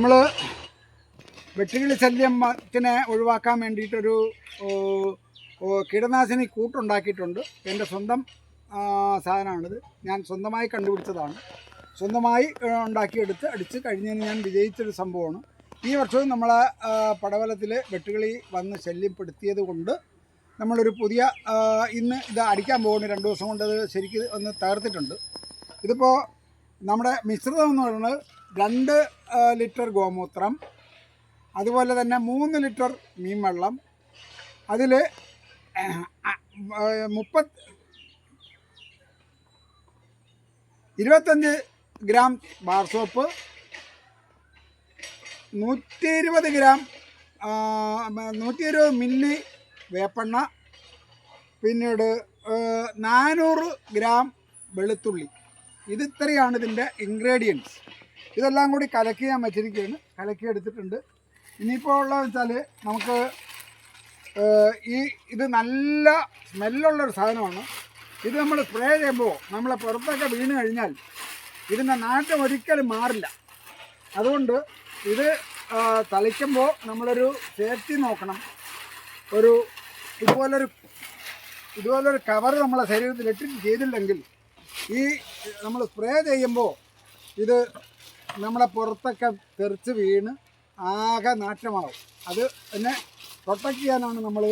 നമ്മൾ വെട്ടുകിളി ശല്യത്തിനെ ഒഴിവാക്കാൻ വേണ്ടിയിട്ടൊരു കീടനാശിനി കൂട്ടുണ്ടാക്കിയിട്ടുണ്ട്. എന്റെ സ്വന്തം സാധനമാണിത്. ഞാൻ സ്വന്തമായി കണ്ടുപിടിച്ചതാണ്. സ്വന്തമായി ഉണ്ടാക്കിയെടുത്ത് അടിച്ച് കഴിഞ്ഞതിന് ഞാൻ വിജയിച്ചൊരു സംഭവമാണ്. ഈ വർഷവും നമ്മളെ പടവലത്തിൽ വെട്ടുകിളി വന്ന് ശല്യപ്പെടുത്തിയത് കൊണ്ട് നമ്മളൊരു പുതിയ ഇന്ന് ഇത് അടിക്കാൻ പോകുന്നു. രണ്ട് ദിവസം കൊണ്ട് അത് ശരിക്ക് ഒന്ന് തകർത്തിട്ടുണ്ട്. ഇതിപ്പോൾ നമ്മുടെ മിശ്രിതം എന്ന് പറയുന്നത് രണ്ട് ലിറ്റർ ഗോമൂത്രം അതുപോലെ തന്നെ മൂന്ന് ലിറ്റർ മീൻ വെള്ളം അതിൽ മുപ്പത് ഇരുപത്തഞ്ച് ഗ്രാം ബാർ സോപ്പ് നൂറ്റി ഇരുപത് ഗ്രാം നൂറ്റി ഇരുപത് മില്ലി വേപ്പെണ്ണ പിന്നീട് നാനൂറ് ഗ്രാം വെളുത്തുള്ളി. ഇത് ഇത്രയാണ് ഇതിന്റെ ഇൻഗ്രീഡിയൻസ് ഇതെല്ലാം കൂടി കലക്കി ഞാൻ വെച്ചിരിക്കുകയാണ്. കലക്കി എടുത്തിട്ടുണ്ട്. ഇനിയിപ്പോൾ ഉള്ളതെന്ന് വെച്ചാൽ നമുക്ക് ഈ ഇത് നല്ല സ്മെല്ലുള്ളൊരു സാധനമാണ്. ഇത് നമ്മൾ സ്പ്രേ ചെയ്യുമ്പോൾ നമ്മളെ പുറത്തൊക്കെ വീണ് കഴിഞ്ഞാൽ ഇതിന്റെ നാറ്റം ഒരിക്കലും മാറില്ല. അതുകൊണ്ട് ഇത് തളിക്കുമ്പോൾ നമ്മളൊരു സേഫ്റ്റി നോക്കണം. ഒരു ഇതുപോലൊരു ഇതുപോലൊരു കവർ നമ്മളെ ശരീരത്തിൽ ഇട്ടിട്ട് ചെയ്തില്ലെങ്കിൽ ഈ നമ്മൾ സ്പ്രേ ചെയ്യുമ്പോൾ ഇത് നമ്മളെ പുറത്തൊക്കെ തെറിച്ച് വീണ് ആകെ നാറ്റമാവും. അത് എന്നെ പ്രൊട്ടക്റ്റ് ചെയ്യാനാണ് നമ്മൾ